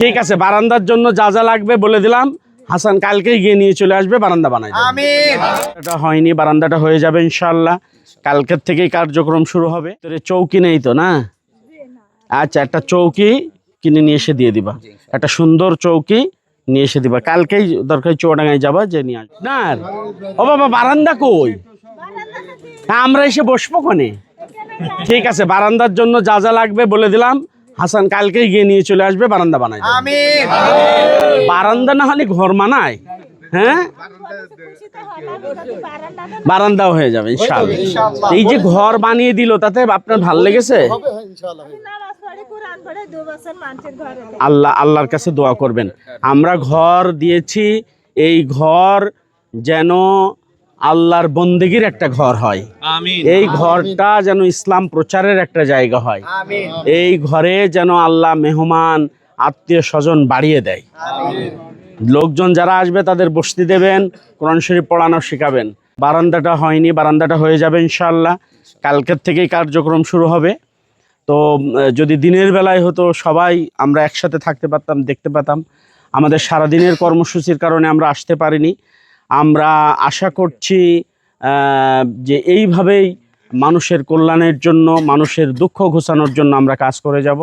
ঠিক আছে বারান্দার জন্য যা যা লাগবে বলে দিলাম। হাসান কালকেই গিয়ে নিয়ে চলে আসবে বারান্দা বানাই। এটা হয়নি বারান্দাটা হয়ে যাবে ইনশাল্লাহ কালকের থেকেই কার্যক্রম শুরু হবে। তোর চৌকি নেই তো না? আচ্ছা একটা চৌকি কিনে নিয়ে এসে দিয়ে দিবা। একটা সুন্দর চৌকি নিয়ে এসে দিবা। কালকেই দরকার চৌডাঙ্গায় যাবা যে নিয়ে আসবে। না ও বাবা বারান্দা কই? হ্যাঁ, আমরা এসে বসবো কোনে? ঠিক আছে বারান্দার জন্য যা যা লাগবে বলে দিলাম। হাসান কালকেই গিয়ে নিয়ে চলে আসবে বারান্দা বানাই বারান্দা না হলে ঘর মানায়? হ্যাঁ? বারান্দাও হয়ে যাবে ইনশাআল্লাহ। এই যে ঘর বানিয়ে দিল তাতে আপনার ভালো লেগেছে? আল্লাহ আল্লাহর কাছে দোয়া করবেন। আমরা ঘর দিয়েছি এই ঘর যেন আল্লাহর বন্দেগীর একটা ঘর হয়। এই ঘরটা যেন ইসলাম প্রচারের একটা জায়গা হয়। এই ঘরে যেন আল্লাহ মেহমান আত্মীয় স্বজন বাড়িয়ে দেয়। লোকজন যারা আসবে তাদের বসতি দেবেন কোরআন শরীফ পড়ানো শেখাবেন। বারান্দাটা হয়নি বারান্দাটা হয়ে যাবে ইনশাল্লাহ কালকের থেকেই কার্যক্রম শুরু হবে। তো যদি দিনের বেলায় হতো সবাই আমরা একসাথে থাকতে পারতাম দেখতে পেতাম আমাদের সারাদিনের কর্মসূচির কারণে আমরা আসতে পারিনি। আমরা আশা করছি যে এইভাবেই মানুষের কল্যাণের জন্য মানুষের দুঃখ ঘোষানোর জন্য আমরা কাজ করে যাব।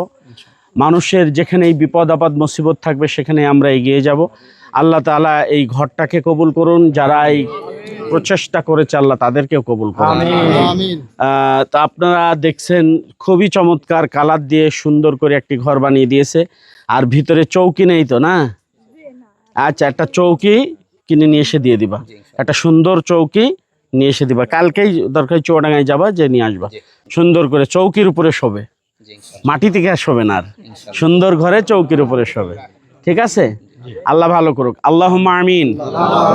মানুষের যেখানেই বিপদ আপদ মুসিবত থাকবে সেখানে আমরা এগিয়ে যাব। আল্লাহ তাআলা এই ঘরটাকে কবুল করুন যারা এই প্রচেষ্টা করেছে আল্লাহ তাদেরকেও কবুল করুন। তা আপনারা দেখছেন খুবই চমৎকার কালার দিয়ে সুন্দর করে একটি ঘর বানিয়ে দিয়েছে। আর ভিতরে চৌকি নেই তো না। আচ্ছা একটা চৌকি কিনে নিয়ে এসে দিয়ে দিবা। একটা সুন্দর চৌকি নিয়ে এসে দিবা। কালকেই দরকার চৌডাঙ্গায় যাবা যে নিয়ে আসবা। সুন্দর করে চৌকির উপরে শোবে। মাটি থেকে আর শোবে না আর। সুন্দর ঘরে চৌকির উপরে শোবে। ঠিক আছে? আল্লাহ ভালো করুক। আল্লাহ আমিন।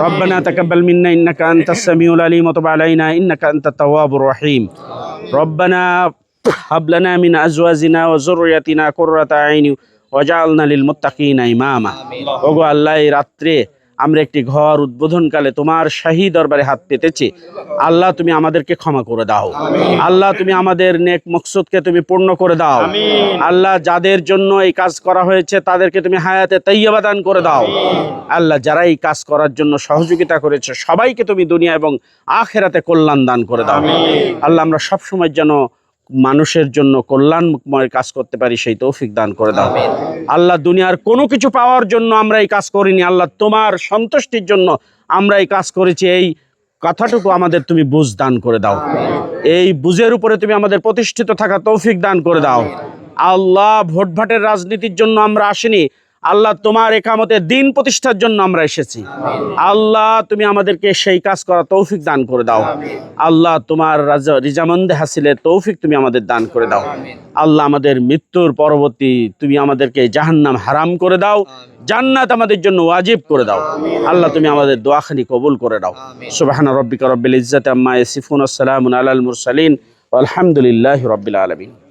রব্বানা তাকাব্বাল মিন্না ইন্নাকা আনতাস সামিউল আলিম ওয়া তুব আলাইনা ইন্নাকা আনতাত তাওয়াবুর রহিম। রব্বানা হাব লানা মিন আজওয়াজিনা ওয়া যুররিয়াতিনা কুররাতা আইনি ওয়াজআলনা লিল মুত্তাকিনা ইমামা। ওগো আল্লাহ এই রাত্রে আমরা একটি ঘর উদ্বোধনকালে তোমার শাহী দরবারে হাত পেতেছি। আল্লাহ তুমি আমাদেরকে ক্ষমা করে দাও। আল্লাহ তুমি আমাদের নেক মকসুদকে তুমি পূর্ণ করে দাও। আল্লাহ যাদের জন্য এই কাজ করা হয়েছে তাদেরকে তুমি হায়াতে তৈয়বা দান করে দাও। আল্লাহ যারা এই কাজ করার জন্য সহযোগিতা করেছে সবাইকে তুমি দুনিয়া এবং আখেরাতে কল্যাণ দান করে দাও। আল্লাহ আমরা সবসময় যেন মানুষের জন্য কল্যাণময় কাজ করতে পারি সেই তৌফিক দান করে দাও। আল্লাহ দুনিয়ার কোনো কিছু পাওয়ার জন্য আমরা এই কাজ করিনি আল্লাহ তোমার সন্তুষ্টির জন্য আমরা এই কাজ করেছি। এই কথাটুকু আমাদের তুমি বুঝ দান করে দাও। এই বুঝের উপরে তুমি আমাদের প্রতিষ্ঠিত থাকা তৌফিক দান করে দাও। আল্লাহ ভোটভাটের রাজনীতির জন্য আমরা আসিনি আল্লাহ তোমার একামতে দিন প্রতিষ্ঠার জন্য আমরা এসেছি। আল্লাহ, তুমি আমাদেরকে সেই কাজ করা তৌফিক দান করে দাও। আল্লাহ, তোমার রাজা রিজামন্দে হাসিলের তৌফিক তুমি আমাদের দান করে দাও। আল্লাহ, আমাদের মৃত্যুর পরবর্তী তুমি আমাদেরকে জাহান্নাম হারাম করে দাও। জান্নাত আমাদের জন্য ওয়াজিব করে দাও। আল্লাহ, তুমি আমাদের দোয়াখানি কবুল করে দাও। সুবহান রব্বিকা রব্বিল ইজ্জাতি আম্মা ইয়াসিফুন আসসালামু আলাল মুরসালিন। আলহামদুলিল্লাহ রাব্বিল আলামিন।